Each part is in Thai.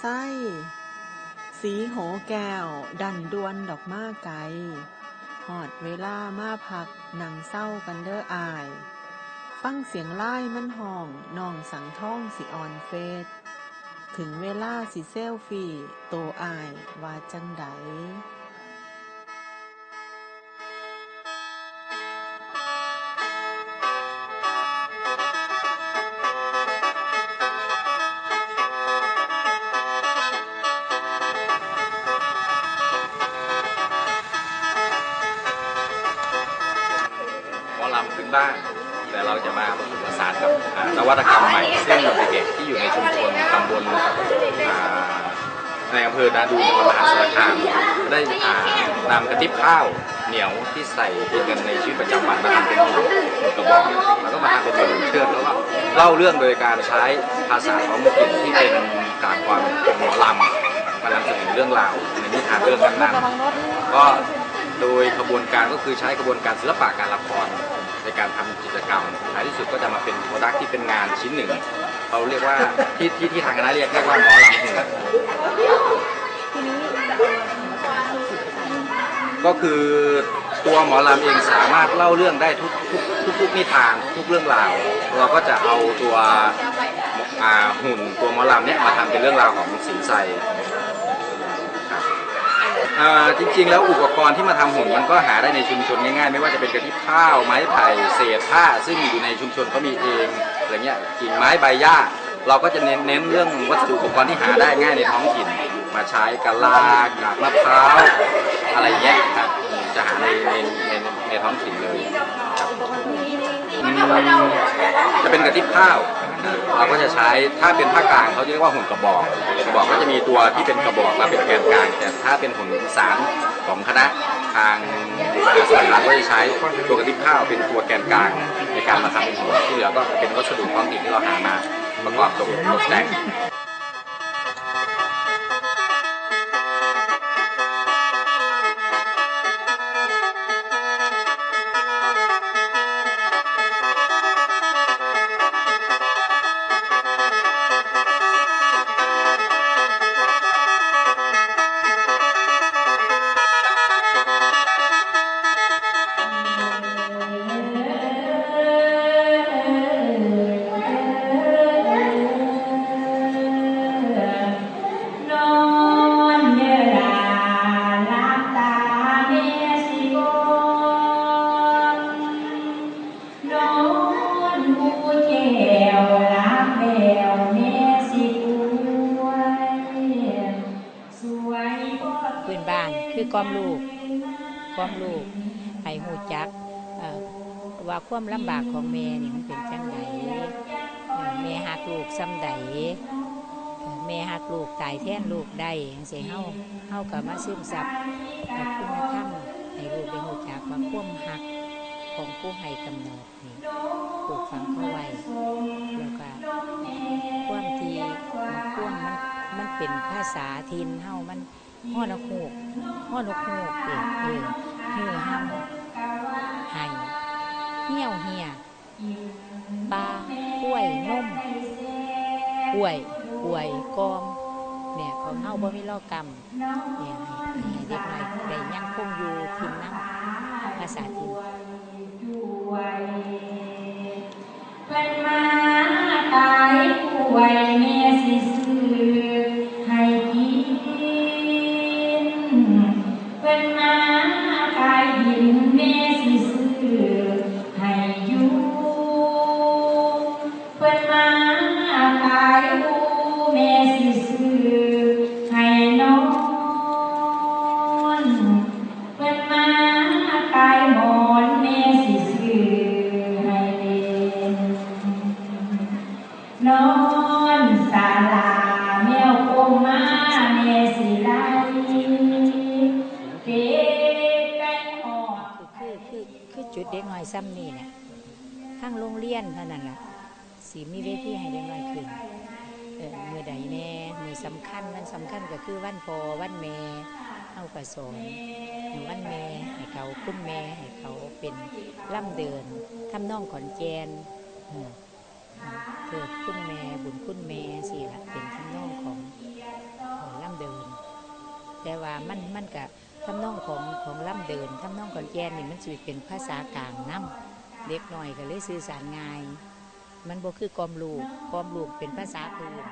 ไส้ สีโหแก้ว ดันดวนดอกมาไกลหอดเวลามาพักหนังเศร้ากันเด้ออาย ฟังเสียงไล่มันห้องน้องสังท่องสิออนเฟสถึงเวลาสิเซลฟี่โตอายว่าจังได บ้านแต่เราจะมาผสมผสานกับอ่านวัตกรรมใหม่ ซึ่งเด็กๆที่อยู่ในชุมชนตำบลอ่าในอำเภอนาดูจังหวัดมหาสารคามได้อ่านำกระติบข้าวเหนียวที่ใส่เป็นกันในชีวิตประจำวันมาทำเป็นหุ่นกระบอกแล้วก็มาทำเป็นหุ่นเชือกแล้วก็เล่าเรื่องโดยการใช้ภาษาท้องถิ่นที่เป็นการความเป็นหมอลำมานำเสนอเรื่องราวในนิทานเรื่องนั้นๆก็โดยขบวนการก็คือใช้กระบวนการศิลปะการละคร ในการทำกิจกรรมท้ายที่สุดก็จะมาเป็นโปรดักที่เป็นงานชิ้นหนึ่ง เราเรียกว่าที่ที่ที่ทางคณะเรียกเรียกว่าหมอลำหุ่นก็คือตัวหมอลำเองสามารถเล่าเรื่องได้ทุกทุกทุกทุกนิทานทุกเรื่องราว เราก็จะเอาตัวหุ่นตัวหมอลำเนี่ยมาทำเป็นเรื่องราวของสินไซอ่า จริงๆ แล้วอุปกรณ์ที่มาทำหุ่นมันก็หาได้ในชุมชนง่ายๆ ไม่ว่าจะเป็นกระติบข้าวไม้ไผ่เศษผ้า ซึ่งอยู่ในชุมชนเขามีเองอะไรเงี้ยกิ่งไม้ใบหญ้า เราก็จะเน้นเน้นเรื่องวัสดุอุปกรณ์ที่หาได้ง่ายในท้องถิ่น มาใช้กะลากากมะพร้าวอะไรเงี้ยครับจะหาในในในในท้องถิ่นเลยครับจะเป็นกระติบข้าว เราก็จะใช้ถ้าเป็นภาคกลางเขาจะเรียกว่าหุ่นกระบอกกระบอกก็จะมีตัวที่เป็นกระบอกและเป็นแกนกลาง แต่ถ้าเป็นหุ่นอีสานของคณะทางสถานก็จะใช้ตัวกระติบข้าวเป็นตัวแกนกลางในการมาทำเป็นหุ่นที่เหลือก็เป็นวัสดุท้องถิ่นที่เราหามาประกอบตกตกแต่ง อนหูแก้วลับแววเมสิกวยสวยพื้นบ้านคือกล้อมลูกกล้อมลูกให้หูจักเอ่อว่าความลำบากของแม่นี่มันเป็นจังไดเอ่อแม่หักลูกซ้ำใดแม่หักลูกตายแท่นลูกได้จังซี่เฮาเฮาก็มาซึมซับกับคุณธรรมให้ลูกได้หูจักว่าความหัก ของผู้ให้กำเนิดนี่ปลูกฝังเข้าไว้แล้วก็ความที่ความมันมันเป็นภาษาทินเฮามันพ่อนกฮูกพ่อนกฮูกเองเออเหือห้ำไห้เหี่ยวเหี่ยปลากล้วยนมกล้วยกล้วยกอมเนี่ยของเฮาบ่มีลอกกรรมเนี่ยเด็กน้อยได้ยังคงอยู่ทินน้ำภาษาทิน ป่ มาแม่สิไลเป็ดไก่หอคือคือคือจุดเด็กน้อยซ้ำนี่เนี่ยทั้งโรงเรียนเท่านั้นล่ะสีมีเวทีให้เด็กน้อยขึ้นเออมือใดแน่มือสำคัญวันสำคัญก็คือวันพอวันแม่เอากระสอนวันแม่ให้เขาคุ้มแม่ให้เขาเป็นล่ำเดินทำน้องขอนแจนเกิดคุณแม่บุญคุณแม่สิละเป็นทำนองของ แต่ว่ามันมันกับทำนองของของล่ำเดินทำนองขอนแก่นนี่มันจะเป็นภาษากลางน้ำเด็กหน่อยก็เลยสื่อสารง่าย มันบ่คือกอมลูกกอมลูกเป็นภาษาพื้นหนึ่ง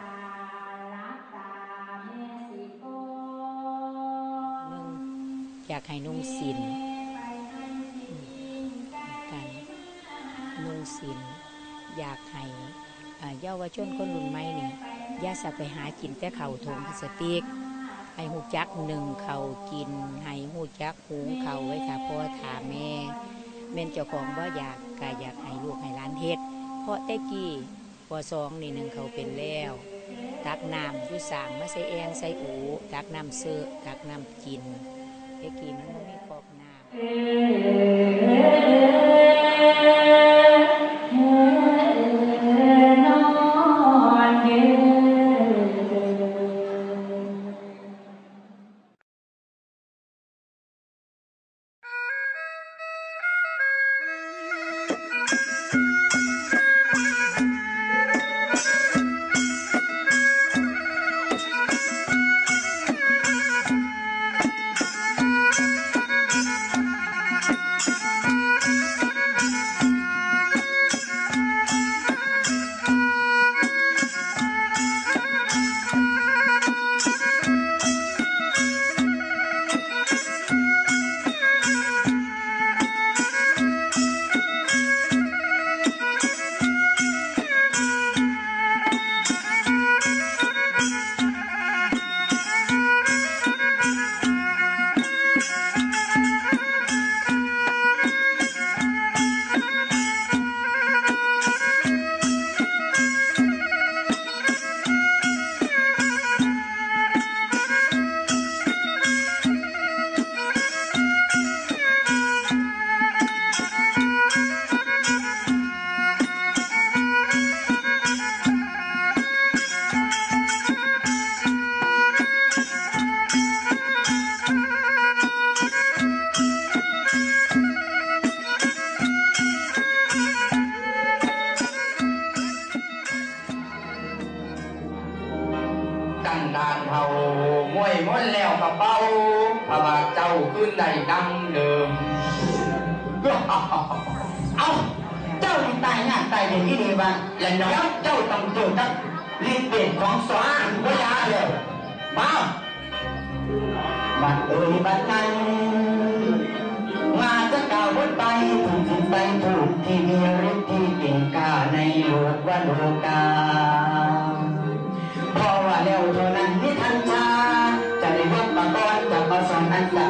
อยากให้นุ่งสินกันนุ่งสินอยากให้อ่เยาวชนคนรุ่นใหม่นี่ย่าสะไปหากินแต่เข่าวถุงพลาสติก ให้หูจักหนึ่งเขากิน ให้หูจักหุงเขาไว้ค่ะพ่อถาแม่แม่นเจ้าของว่าอยากก็อยากให้ลูกให้หล้านเฮ็ด เพราะแต่กี้พอสองนี่หนึ่งเขาเป็นแล้ว ตักน้ำยุสางมาใส่แองใส่อู ตักน้ำเสื้อตักน้ำกินแต่กี้มันไม่กอกน้ำ ขึ้นได้ดังเดิม เอาเจ้าตายงานตายเด่นที่นี่บ้างและน้องเจ้าต้องเจอกับรีดเปลี่ยนของสอนวิยาเลยมาบัดเอ่ยบัดนั้นมาจะกล่าวพ้นไปถูกสิ่งไปถูกที่มีฤทธิ์ที่เก่งกาในโลกว่าโลกาเพราะว่าแล้วเท่านั้นที่ทันชาจะได้ยกปากรจากประสอนอันสัก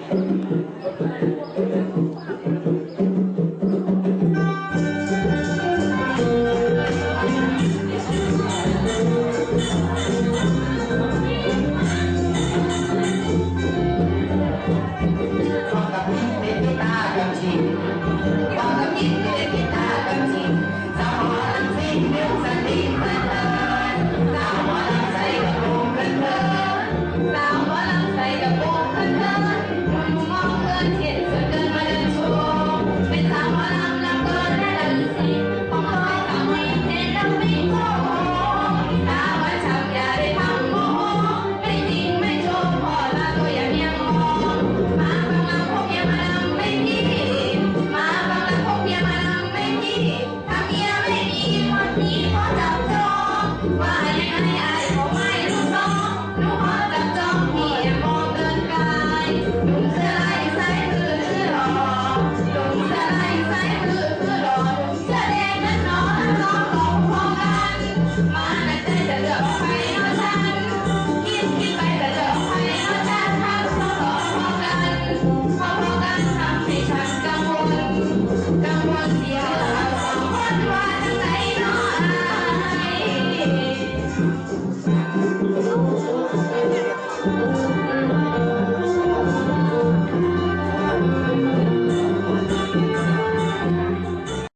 ฟัง